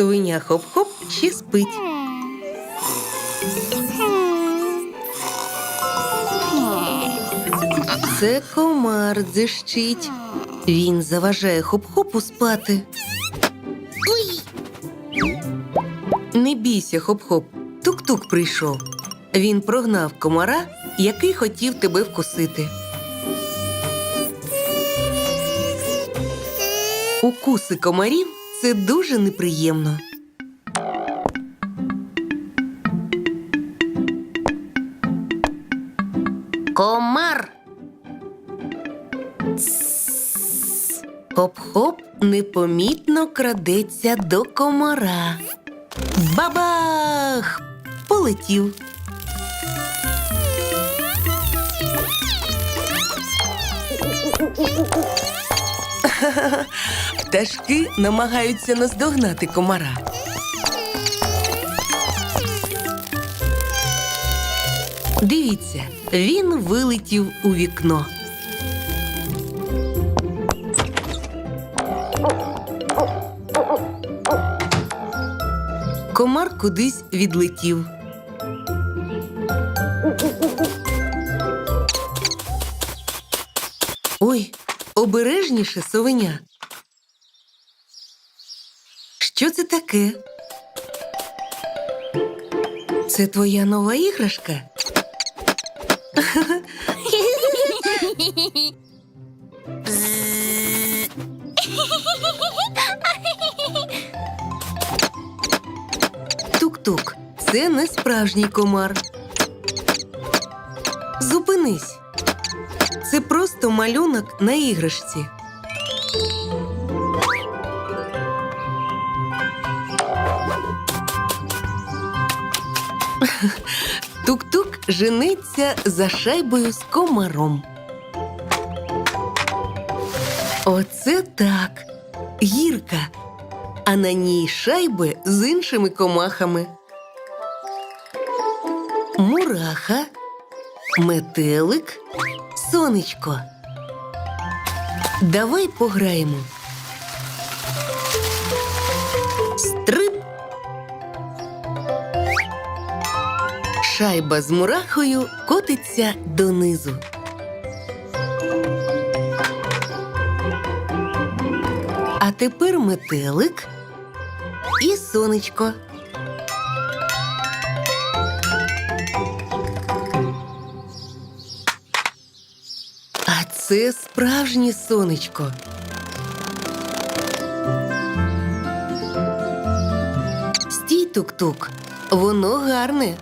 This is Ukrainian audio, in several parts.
Совеня хоп-хоп ще спить. Це комар дзищить. Він заважає хоп-хопу спати. Не бійся, хоп-хоп. Тук-тук прийшов. Він прогнав комара, який хотів тебе вкусити. Укуси комарів це дуже неприємно. Комар. Хоп-хоп непомітно крадеться до комара. Бабах! Полетів. Пташки намагаються наздогнати комара. Дивіться, він вилетів у вікно. Комар кудись відлетів. Ой, обережніше совеня. Що це таке? Це твоя нова іграшка? Тук-тук, це не справжній комар. Зупинись. Це просто малюнок на іграшці. Тук-тук жениться за шайбою з комаром. Оце так. Гірка. А на ній шайби з іншими комахами. Мураха, метелик, сонечко. Давай пограємо. Стрип. Шайба з мурахою котиться донизу. А тепер метелик і сонечко. Це справжнє сонечко. Стій, тук-тук. Воно гарне.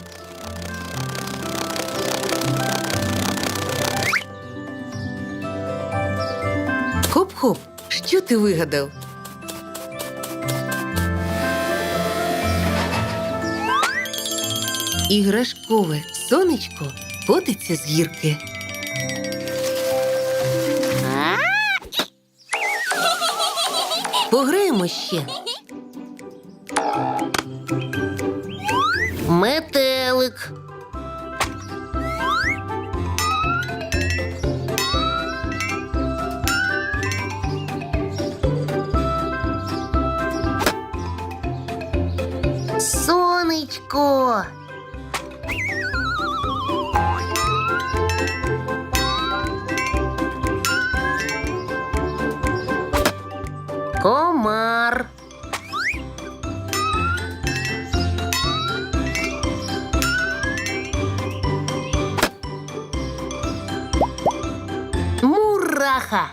Хоп-хоп, що ти вигадав? Іграшкове сонечко котиться з гірки. Пограємо ще. Метелик. Сонечко. Комар. Мураха.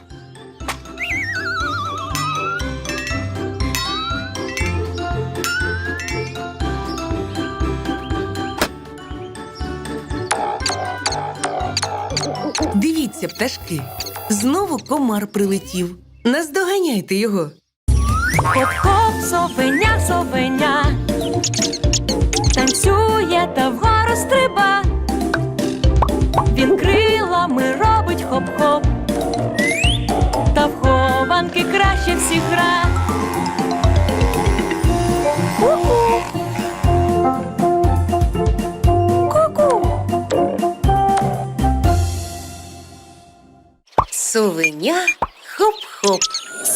Дивіться, пташки. Знову комар прилетів. Наздоганяйте його. Хоп-хоп, совеня, совеня. Танцює та вгору стриба. Він крилами робить хоп-хоп. Та в хованки краще всіх гра. Ку-ку. Ку-ку. Совеня хоп-хоп.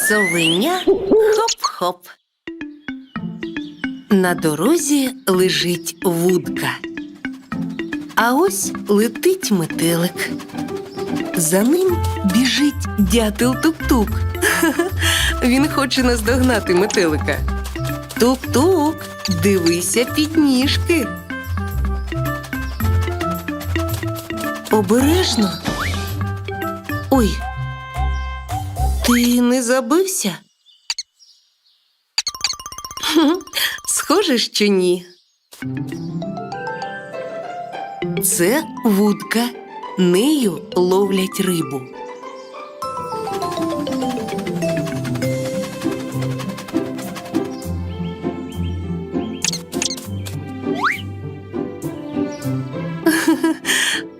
Совеня хоп-хоп. На дорозі лежить вудка. А ось летить метелик. За ним біжить дятел тук-тук. Він хоче наздогнати метелика. Тук-тук, дивися під ніжки. Обережно. Ой, ти не забився? Схоже, що ні. Це вудка. Нею ловлять рибу.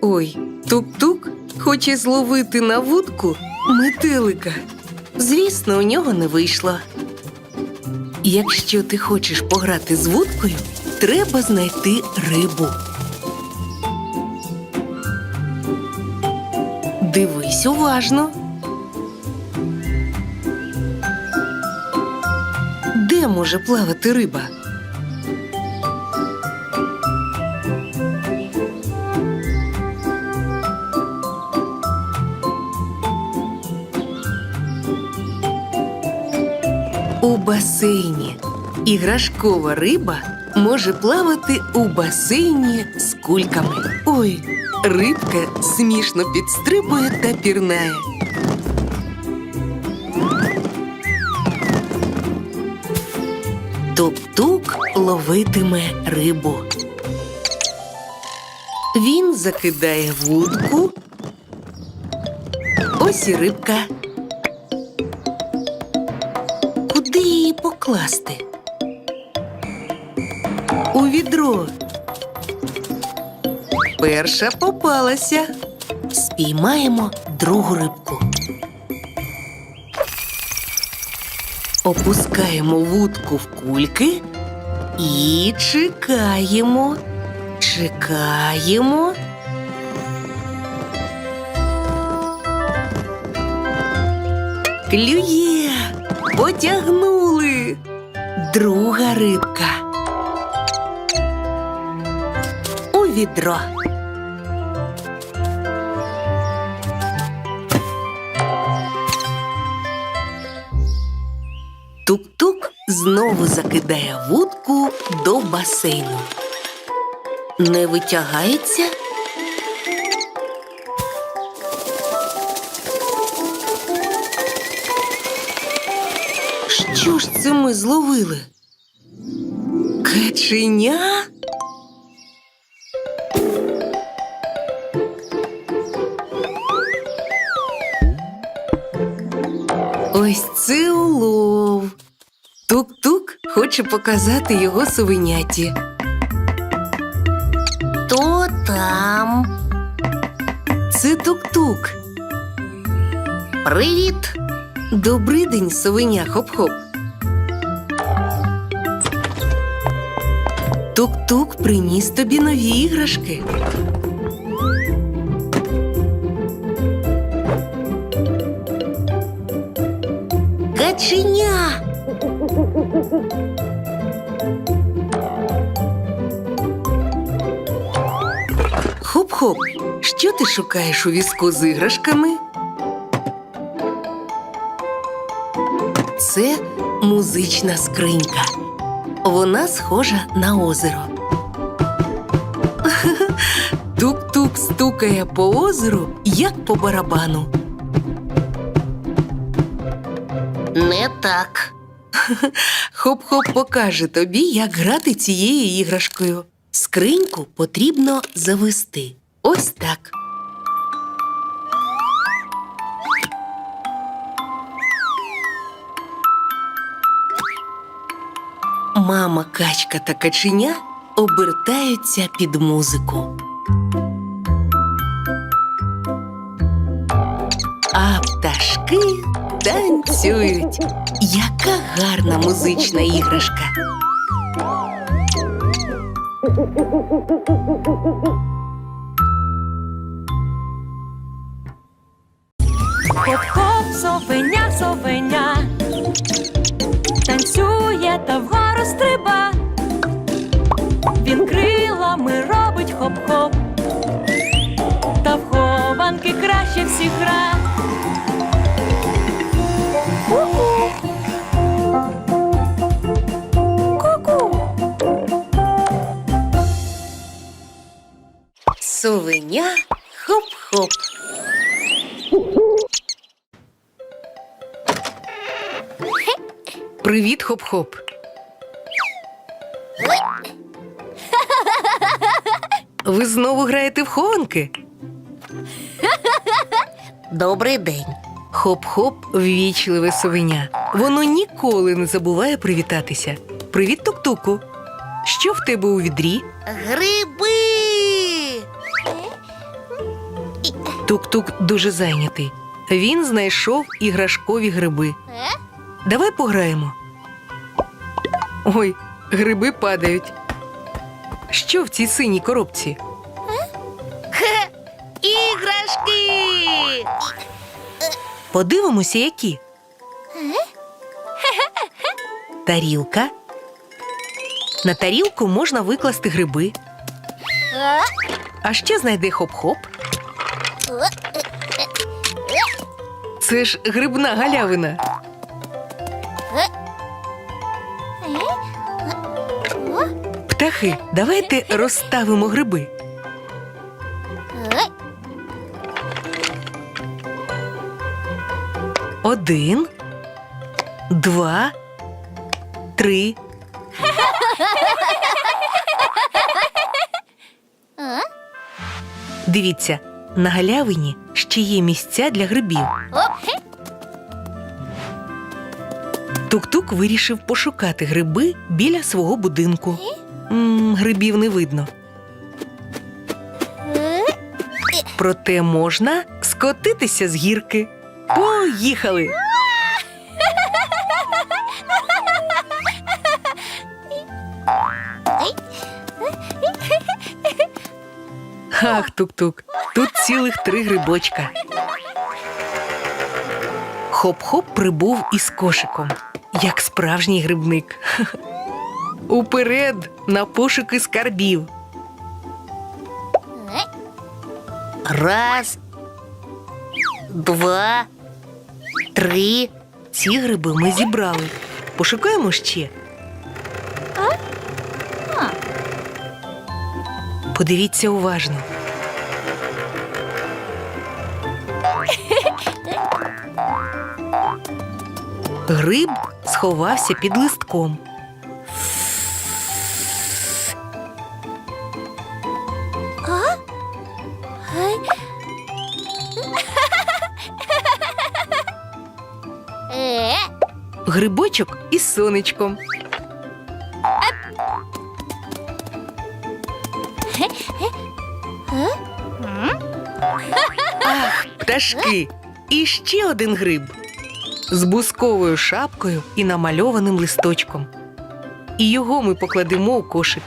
Ой, тук-тук хоче зловити на вудку метелика. Звісно, у нього не вийшло. Якщо ти хочеш пограти з вудкою, треба знайти рибу. Дивись уважно. Де може плавати риба? Басейні. Іграшкова риба може плавати у басейні з кульками. Ой, рибка смішно підстрибує та пірнає. Тук-тук ловитиме рибу. Він закидає вудку. Ось і рибка. Покласти? У відро. Перша попалася. Спіймаємо другу рибку. Опускаємо вудку в кульки і чекаємо. Чекаємо. Клює. Потягнули. Друга рибка. У відро. Тук-тук знову закидає вудку до басейну. Не витягається. Що ж це ми зловили? Каченя? Ось це улов. Тук-тук хоче показати його совеняті. То там. Це тук-тук. Привіт. Добрий день, совеня хоп-хоп. Тук-тук приніс тобі нові іграшки. Каченя. Хоп-хоп, що ти шукаєш у візку з іграшками? Це музична скринька. Вона схожа на озеро. Тук-тук стукає по озеру, як по барабану. Не так. Хоп-хоп покаже тобі, як грати цією іграшкою. Скриньку потрібно завести. Ось так. Мама качка та каченя обертаються під музику. А пташки танцюють. Яка гарна музична іграшка. Хоп-хоп, совеня, совеня, танцює та вгору стриба. Він крилами робить хоп-хоп, та в хованки краще всіх гра. Ку-ку. Хоп-хоп. Ви знову граєте в хованки? Добрий день. Хоп-хоп ввічливе совеня. Воно ніколи не забуває привітатися. Привіт, тук-туку. Що в тебе у відрі? Гриби. Тук-тук дуже зайнятий. Він знайшов іграшкові гриби. Давай пограємо. Ой, гриби падають. Що в цій синій коробці? Іграшки. Подивимося, які. Тарілка. На тарілку можна викласти гриби. А ще знайди хоп-хоп. Це ж грибна галявина. Птахи, давайте розставимо гриби. Один, два, три. Дивіться, на галявині ще є місця для грибів. Тук-тук вирішив пошукати гриби біля свого будинку. Грибів не видно. Проте можна скотитися з гірки. Поїхали! Ах, тук-тук, тут цілих три грибочка. Хоп-хоп прибув із кошиком, як справжній грибник. Уперед на пошуки скарбів. Раз, два, три. Ці гриби ми зібрали. Пошукаємо ще. Подивіться уважно. Гриб сховався під листком. Грибочок із сонечком. Ах, пташки! І ще один гриб з бусковою шапкою і намальованим листочком. І його ми покладемо у кошик.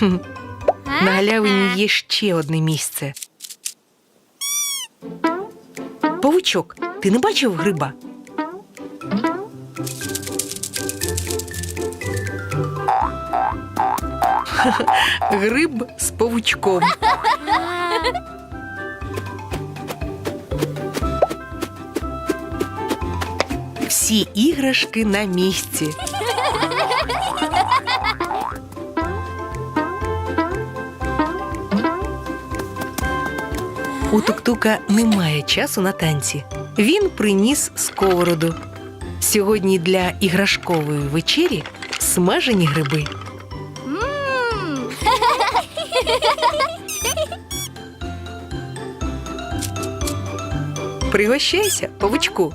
На галявині є ще одне місце. Павучок, ти не бачив гриба? Гриб з павучком. Всі іграшки на місці. У Туктука немає часу на танці. Він приніс сковороду. Сьогодні для іграшкової вечері смажені гриби. Пригощайся, павучку.